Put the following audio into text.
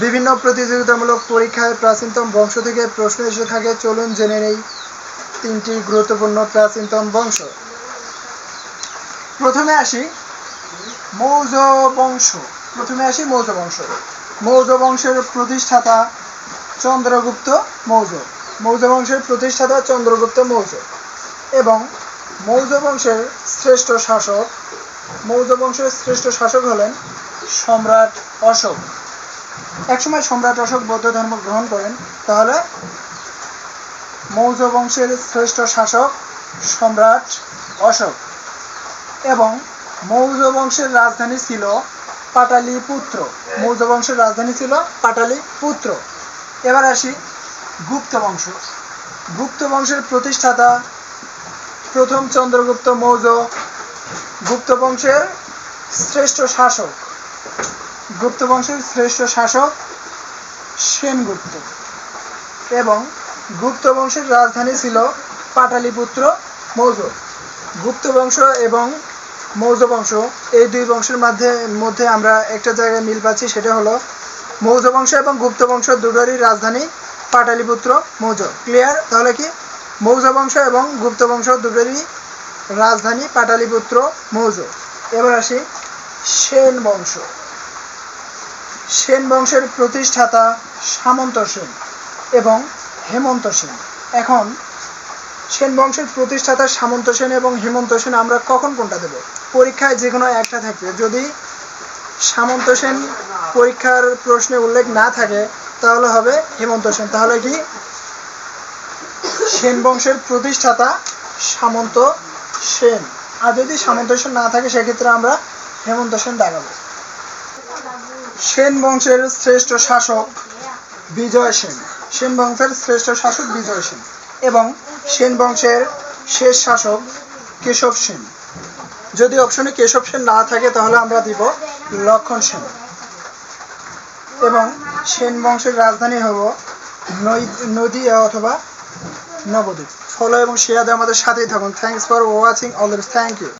বিভিন্ন প্রতিযোগিতামূলক পরীক্ষায় প্রাচীনতম বংশ থেকে প্রশ্ন এসে থাকে, চলুন জেনে নেই তিনটি গুরুত্বপূর্ণ প্রাচীনতম বংশ। প্রথমে আসি মৌর্য বংশ। প্রথমে আসি মৌর্য বংশ। মৌর্য বংশের প্রতিষ্ঠাতা চন্দ্রগুপ্ত মৌর্য। মৌর্য বংশের প্রতিষ্ঠাতা চন্দ্রগুপ্ত মৌর্য। এবং মৌর্য বংশের শ্রেষ্ঠ শাসক, মৌর্য বংশের শ্রেষ্ঠ শাসক হলেন সম্রাট অশোক। একসময় সম্রাট অশোক বৌদ্ধ ধর্ম গ্রহণ করেন, তাহলে মৌর্য বংশের শ্রেষ্ঠ শাসক সম্রাট অশোক। এবং মৌর্য বংশের রাজধানী ছিল পাটালিপুত্র। মৌর্য বংশের রাজধানী ছিল পাটালিপুত্র। এবার আসি গুপ্ত বংশ। গুপ্ত বংশের প্রতিষ্ঠাতা প্রথম চন্দ্রগুপ্ত মৌর্য গুপ্ত বংশের শ্রেষ্ঠ শাসক। গুপ্ত বংশের শ্রেষ্ঠ শাসক সেনগুপ্ত এবং গুপ্ত বংশের রাজধানী ছিল পাটালিপুত্র মৌর্য। গুপ্ত বংশ এবং মৌর্য বংশ, এই দুই বংশের মধ্যে মধ্যে আমরা একটা জায়গায় মিল পাচ্ছি, সেটা হলো মৌর্য বংশ এবং গুপ্ত বংশ দুটোরই রাজধানী পাটালিপুত্র মৌর্য। ক্লিয়ার তাহলে কি? মৌর্য বংশ এবং গুপ্ত বংশ দুটোরই রাজধানী পাটালিপুত্র মৌর্য। এবার আসি সেন বংশ। সেন বংশের প্রতিষ্ঠাতা সামন্ত সেন এবং হেমন্ত সেন। এখন, সেন বংশের প্রতিষ্ঠাতা সামন্ত সেন এবং হেমন্ত সেন আমরা কখন কোনটা দেব? পরীক্ষায় যে কোনো একটা থাকবে। যদি সামন্ত সেন পরীক্ষার প্রশ্নে উল্লেখ না থাকে, তাহলে হবে হেমন্ত সেন। তাহলে কি? সেন বংশের প্রতিষ্ঠাতা সামন্ত সেন। আর যদি সামন্ত সেন না থাকে, সেক্ষেত্রে আমরা হেমন্ত সেন দেখাবো। সেন বংশের শ্রেষ্ঠ শাসক বিজয় সেন। সেন বংশের শ্রেষ্ঠ শাসক বিজয় সেন এবং সেন বংশের শেষ শাসক কেশব সেন। যদি অপশনে কেশব সেন না থাকে, তাহলে আমরা দিব লক্ষণ সেন। এবং সেন বংশের রাজধানী হব নদী অথবা নবদ্বীপ। ফলো এবং শেয়ার দিয়ে আমাদের সাথেই থাকুন। Thanks for watching all thank you